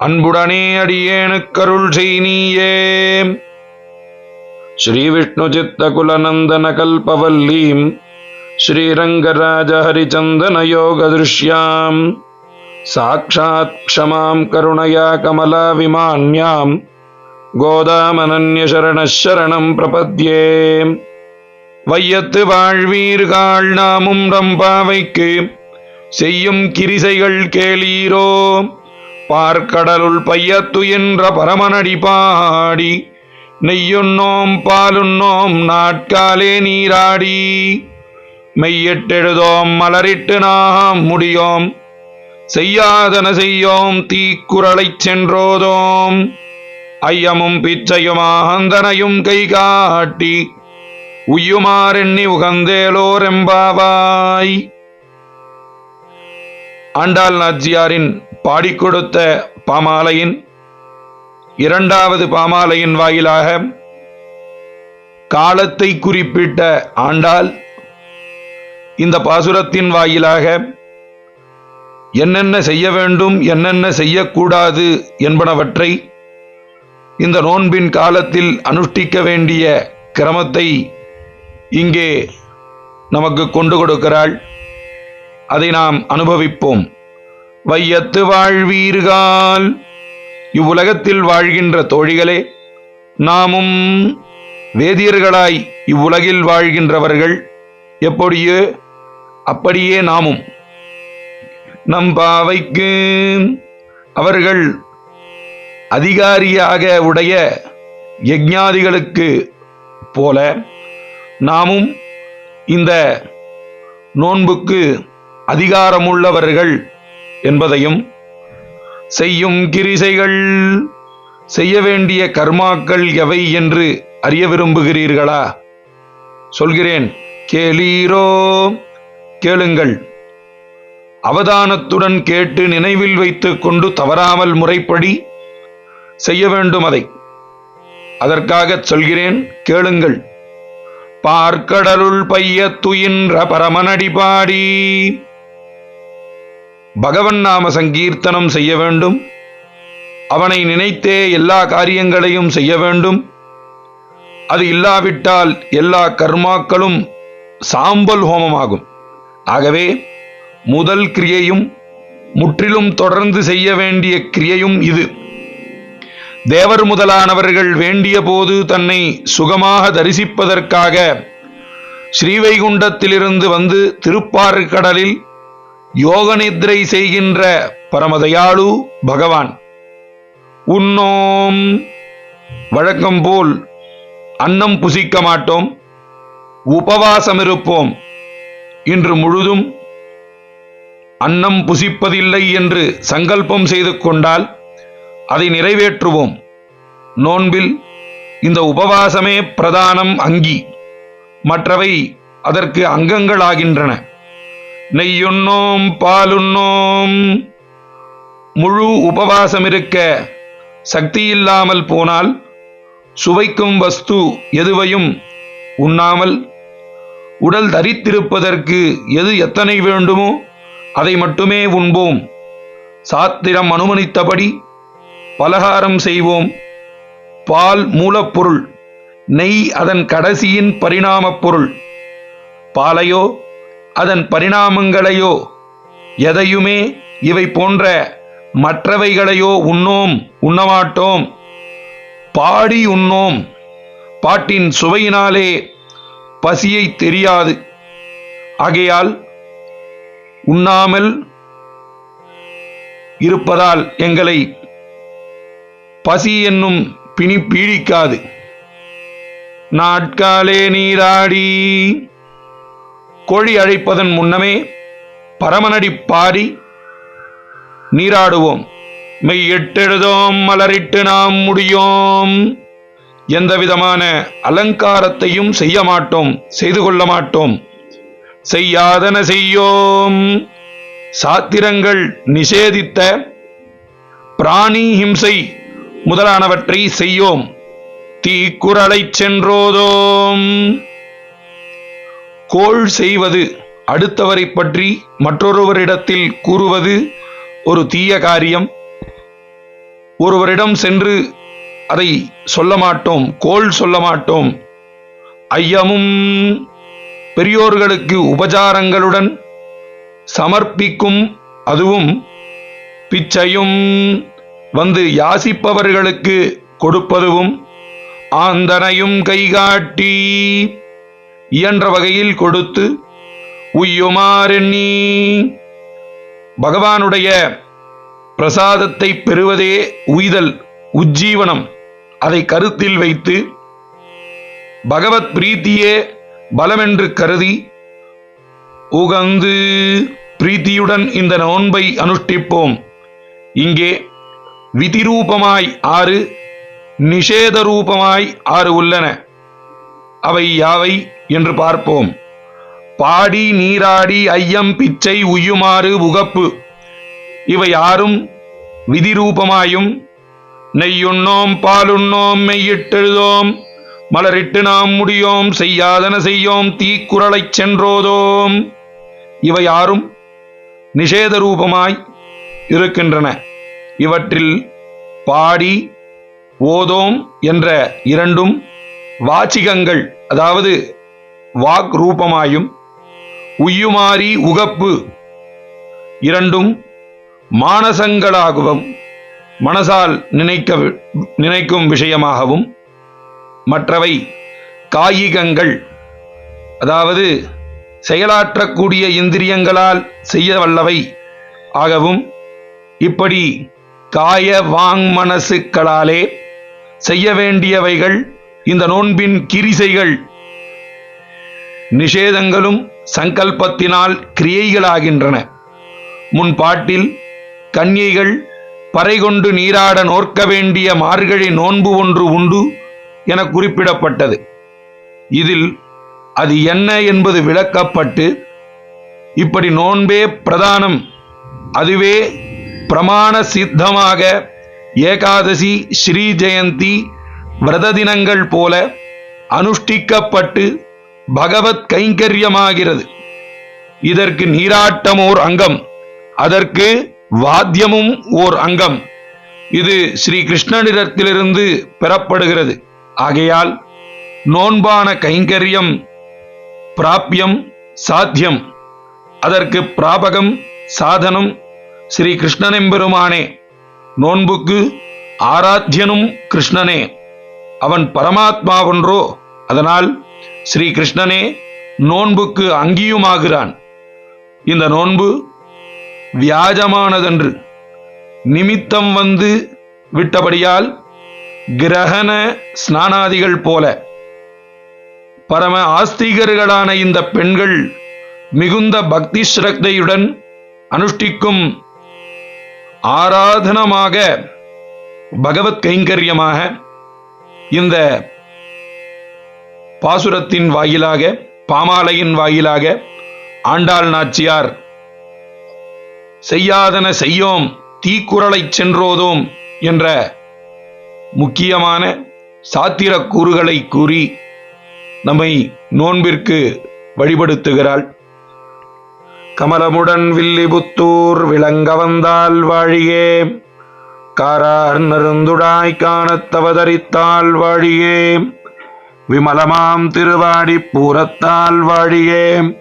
அன்புடனே அடியேனுக்கருள் செய் நீயே ஸ்ரீ விஷ்ணு சித்த குலநந்தன கல்பவல்லீம் ஸ்ரீரங்கராஜ ஹரிச்சந்தன யோக திருஷ்யாம். சாட்சாத் க்ஷமாம் கருணையா கமலா விமான்யாம் கோதாமனன்ய பிரபத்யே வையத்து வாழ்வீர்காள் நாமும் ரம்பாவைக்கு செய்யும் கிரிசைகள் கேளீரோ. பார்க்கடலுள் பையத்து என்ற பரமனடி பாடி நெய்யுண்ணோம் பாலுண்ணோம் நாட்காலே நீராடி. மெய்யிட்டெழுதோம் மலரிட்டு நாம் முடியோம். செய்யாதன செய்யோம் தீக்குறளைச் சென்றோதோம். ஐயமும் பிச்சையுமாகந்தனையும் கை காட்டி உய்யுமாறெண்ணி உகந்தேலோரெம்பாவாய் ஆண்டாள் நாச்சியாரின் பாடிக்கொடுத்த பாமாலையின் இரண்டாவது பாமாலையின் வாயிலாக காலத்தை குறிப்பிட்ட ஆண்டால் இந்த பாசுரத்தின் வாயிலாக என்னென்ன செய்ய வேண்டும் என்னென்ன செய்யக்கூடாது என்பனவற்றை இந்த நோன்பின் காலத்தில் அனுஷ்டிக்க வேண்டிய கிரமத்தை இங்கே நமக்கு கொண்டு கொடுக்கிறாள். அதை நாம் அனுபவிப்போம். வையத்து வாழ்வீர்கள் இவ்வுலகத்தில் வாழ்கின்ற தோழிகளே நாமும் வேதியர்களாய் இவ்வுலகில் வாழ்கின்றவர்கள். எப்படியோ அப்படியே நாமும். நம் பாவைக்கு அவர்கள் அதிகாரியாக உடைய யஜ்ஞாதிகளுக்கு போல நாமும் இந்த நோன்புக்கு அதிகாரமுள்ளவர்கள். என்பதையும் செய்யும் கிரிசைகள் செய்ய வேண்டிய கர்மாக்கள் எவை என்று அறிய விரும்புகிறீர்களா? சொல்கிறேன் கேளீரோ கேளுங்கள். அவதானத்துடன் கேட்டு நினைவில் வைத்துக் கொண்டு தவறாமல் முறைப்படி செய்ய வேண்டும் அதை. அதற்காகச் சொல்கிறேன் கேளுங்கள். பார்க்கடலுள் பைய துயின்ற பரமனடி பாடி பகவன் நாம சங்கீர்த்தனம் செய்ய வேண்டும். அவனை நினைத்தே எல்லா காரியங்களையும் செய்ய வேண்டும். அது இல்லாவிட்டால் எல்லா கர்மாக்களும் சாம்பல் ஹோமமாகும். ஆகவே முதல் கிரியையும் முற்றிலும் தொடர்ந்து செய்ய வேண்டிய கிரியையும் இது. தேவர் முதலானவர்கள் வேண்டிய போது தன்னை சுகமாக தரிசிப்பதற்காக ஸ்ரீவைகுண்டத்திலிருந்து வந்து திருப்பாறு கடலில் யோக நித்ரை செய்கின்ற பரமதயாளு பகவான். உண்ணோம். வழக்கம் போல் அன்னம் புசிக்க மாட்டோம். உபவாசம் இருப்போம் இன்று முழுதும் அன்னம் புசிப்பதில்லை என்று சங்கல்பம் செய்து கொண்டால் அதை நிறைவேற்றுவோம். நோன்பில் இந்த உபவாசமே பிரதானம் அங்கி. மற்றவை அதற்கு அங்கங்களாகின்றன. நெய்யுண்ணோம் பாலுண்ணோம். முழு உபவாசம் இருக்க சக்தி இல்லாமல் போனால் சுவைக்கும் வஸ்து எதுவையும் உண்ணாமல் உடல் தரித்திருப்பதற்கு எது எத்தனை வேண்டுமோ அதை மட்டுமே உண்போம். சாத்திரம் அனுமதித்தபடி பலகாரம் செய்வோம். பால் மூலப்பொருள் நெய் அதன் கடைசியின் பரிணாமப் பொருள். பாலையோ அதன் பரிணாமங்களையோ எதையுமே இவை போன்ற மற்றவைகளையோ உண்ணோம் உண்ணமாட்டோம். பாடி உண்ணோம். பாட்டின் சுவையினாலே பசியை தெரியாது. ஆகையால் உண்ணாமல் இருப்பதால் எங்களை பசி என்னும் பிணி பீடிக்காது. நாட்காலே நீராடி கோழி அழைப்பதன் முன்னமே பரமனடி பாடி நீராடுவோம். மெய் எட்டெழுதோம் மலரிட்டு நாம் முடியோம். எந்தவிதமான அலங்காரத்தையும் செய்ய மாட்டோம் செய்து கொள்ள மாட்டோம். செய்யாதன செய்யோம். சாத்திரங்கள் நிஷேதித்த பிராணி ஹிம்சை முதலானவற்றை செய்யோம். தீக்குறளைச் சென்றோதோம். கோள் செய்வது அடுத்தவரை பற்றி மற்றொருவரிடத்தில் கூறுவது ஒரு தீய காரியம். ஒருவரிடம் சென்று அதை சொல்ல மாட்டோம் கோள் சொல்ல மாட்டோம். ஐயமும் பெரியோர்களுக்கு உபசாரங்களுடன் சமர்ப்பிக்கும் அதுவும் பிச்சையும் வந்து யாசிப்பவர்களுக்கு கொடுப்பதுவும் ஆந்தனையும் கைகாட்டி இயன்ற வகையில் கொடுத்து உய்யுமாறெண்ணி. பகவானுடைய பிரசாதத்தை பெறுவதே உய்தல் உஜ்ஜீவனம். அதை கருத்தில் வைத்து பகவத் பிரீத்தியே பலமென்று கருதி உகந்து பிரீத்தியுடன் இந்த நோன்பை அனுஷ்டிப்போம். இங்கே விதிரூபமாய் ஆறு நிஷேத ரூபமாய் ஆறு உள்ளன. அவை யாவை என்று பார்ப்போம். பாடி நீராடி ஐயம் பிச்சை உயுமாறு உகப்பு. இவை ஆறும் விதிரூபமாயும் நெய்யுண்ணோம் பாலுண்ணோம் மெய்யிட்டெழுதோம் மலரிட்டு நாம் முடியோம் செய்யாதன செய்யோம் தீக்குறளைச் சென்றோதோம். இவை யாரும் நிஷேத ரூபமாய் இருக்கின்றன. இவற்றில் பாடி ஓதோம் என்ற இரண்டும் வாச்சிகங்கள் அதாவது வாக் ரூபமாயும் உய்யுமாறி உகப்பு இரண்டும் மானசங்களாகவும் மனசால் நினைக்க நினைக்கும் விஷயமாகவும் மற்றவை காயிகங்கள் அதாவது செயலாற்றக்கூடிய இந்திரியங்களால் செய்ய வல்லவை ஆகவும் இப்படி காய வாங் மனசுக்களாலே செய்ய வேண்டியவைகள் இந்த நோன்பின் கிரிசைகள் நிஷேதங்களும் சங்கல்பத்தினால் கிரியைகளாகின்றன. முன்பாட்டில் கன்னியைகள் கன்னிகைகள் நீராட நோற்க வேண்டிய மார்கழி நோன்பு ஒன்று உண்டு என குறிப்பிடப்பட்டது. இதில் அது என்ன என்பது விளக்கப்பட்டு இப்படி நோன்பே பிரதானம் அதுவே பிரமாண சித்தமாக ஏகாதசி ஸ்ரீ ஜெயந்தி விரத தினங்கள் போல அனுஷ்டிக்கப்பட்டு பகவத் கைங்கரியமாகிறது. இதற்கு நீராட்டம் ஓர் அங்கம் அதற்கு வாத்தியமும் ஓர் அங்கம். இது ஸ்ரீ கிருஷ்ணனிடத்திலிருந்து பெறப்படுகிறது. ஆகையால் நோன்பான கைங்கரியம் பிராபியம் சாத்தியம். அதற்கு பிராபகம் சாதனம் ஸ்ரீ கிருஷ்ணனெம்பெருமானே நோன்புக்கு ஆராத்தியனும் கிருஷ்ணனே. அவன் பரமாத்மாவென்றோ அதனால் ஸ்ரீ கிருஷ்ணனே நோன்புக்கு அங்கியுமாகிறான். இந்த நோன்பு வியாஜமானதன்று நிமித்தம் வந்து விட்டபடியால் கிரகண ஸ்நானாதிகள் போல. பரம ஆஸ்திகர்களான இந்த பெண்கள் மிகுந்த பக்தி ஸ்ரத்தையுடன் அனுஷ்டிக்கும் ஆராதனமாக பகவத் கைங்கரியமாக இந்த பாசுரத்தின் வாயிலாக பாமாலையின் வாயிலாக ஆண்டாள் நாச்சியார் செய்யாதன செய்யோம் தீக்குறளை சென்றோதோம் என்ற முக்கியமான சாத்திர கூறுகளை கூறி நம்மை நோன்பிற்கு வழிபடுத்துகிறாள். கமலமுடன் வில்லிபுத்தூர் விளங்க வந்தால் வாழியே காரார் நருந்துடாய் காணத் அவதரித்தால் வாழியே. விமலமாம் திருவாடி பூரத்தால் வாழியே.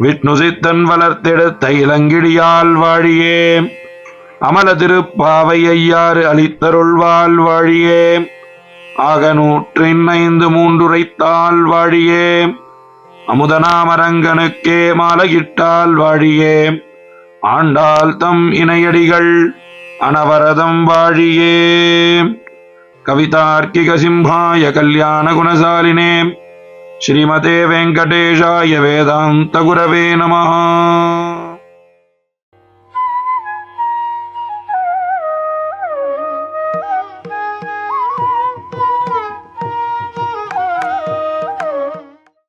விஷ்ணுசித்தன் வளர்த்தெடுத்த இளங்கிடியால் வாழியே. அமல திருப்பாவை ஐயாறு அளித்தருள்வாள் வாழியே. ஆக நூற்றின் ஐந்து மூன்றுரைத்தாள் வாழியே. அமுதனாமரங்கனுக்கே மாலையிட்டால் வாழியே. ஆண்டாள் தம் இணையடிகள் அனவரதம் வாழியே கவிதார்க்கிக சிம்ஹாய கல்யாண குணசாலினே ஸ்ரீமதே வெங்கடேஷாய வேதாந்த குரவே நமः